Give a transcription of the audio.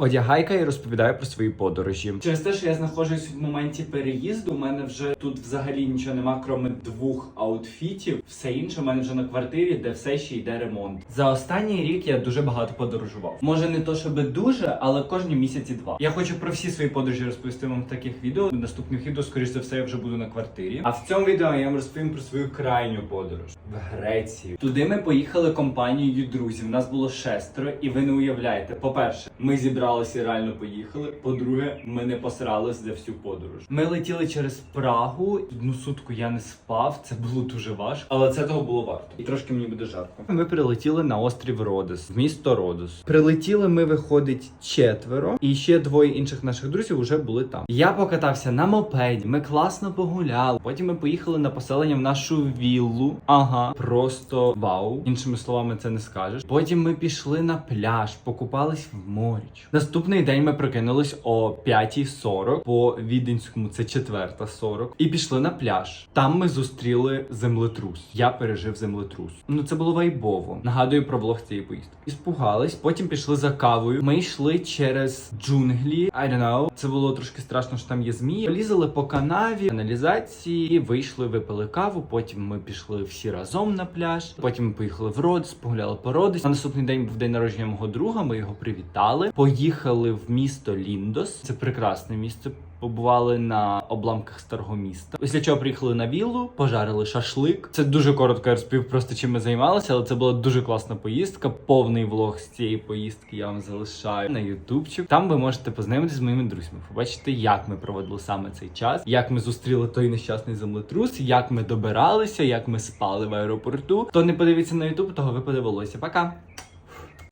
одягайка і розповідаю про свої подорожі. Через те, що я знаходжусь в моменті переїзду, у мене вже тут взагалі нічого нема, крім двох аутфітів. Все інше у мене вже на квартирі, де все ще йде ремонт. За останній рік я дуже багато подорожував. Може не то, щоб дуже, але кожні місяці два. Я хочу про всі свої подорожі розповісти вам в таких відео. В наступних відео, скоріш за все, я вже буду на квартирі. А в цьому відео я вам розповім про свою крайню подорож в Грецію. Туди ми поїхали компанією друзів. Нас було шестеро, і ви не уявляєте. По-перше, ми зібралися і реально поїхали. По-друге, ми не посрались за всю подорож. Ми летіли через Прагу. Одну сутку я не спав. Це було дуже важко, але це того було варто. І трошки мені буде жарко. Ми прилетіли на острів Родос, в місто Родос. Прилетіли ми, виходить, четверо, і ще двоє інших наших друзів вже були там. Я покатався на мопеді, ми класно погуляли. Потім ми поїхали на поселення в нашу віллу. Ага, просто вау. Іншими словами, це не скажеш. Потім ми пішли на пляж, покупались в морі. Наступний день ми прокинулись о 5.40, по віденському це 4.40, і пішли на пляж. Там ми зустріли землетрус. Я пережив землетрус. Ну це було вайбово. Нагадую про влог цієї поїздки. І спугались, потім пішли за кавою. Ми йшли через джунглі. I don't know. Це було трошки страшно, що там є змії. Лізали по канаві, каналізації, вийшли, випили каву. Потім ми пішли всі разом на пляж. Потім ми поїхали в Родос, погуляли по Родос. На наступний день був день народження мого друга. Ми його привітали. В місто Ліндос. Це прекрасне місце. Побували на обламках старого міста. Після чого приїхали на віллу, пожарили шашлик. Це дуже коротко розповів просто чим ми займалися, але це була дуже класна поїздка. Повний влог з цієї поїздки я вам залишаю на ютубчик. Там ви можете познайомитися з моїми друзями, побачити, як ми проводили саме цей час, як ми зустріли той нещасний землетрус, як ми добиралися, як ми спали в аеропорту. Хто не подивиться на ютуб, того ви подивилися. Пока!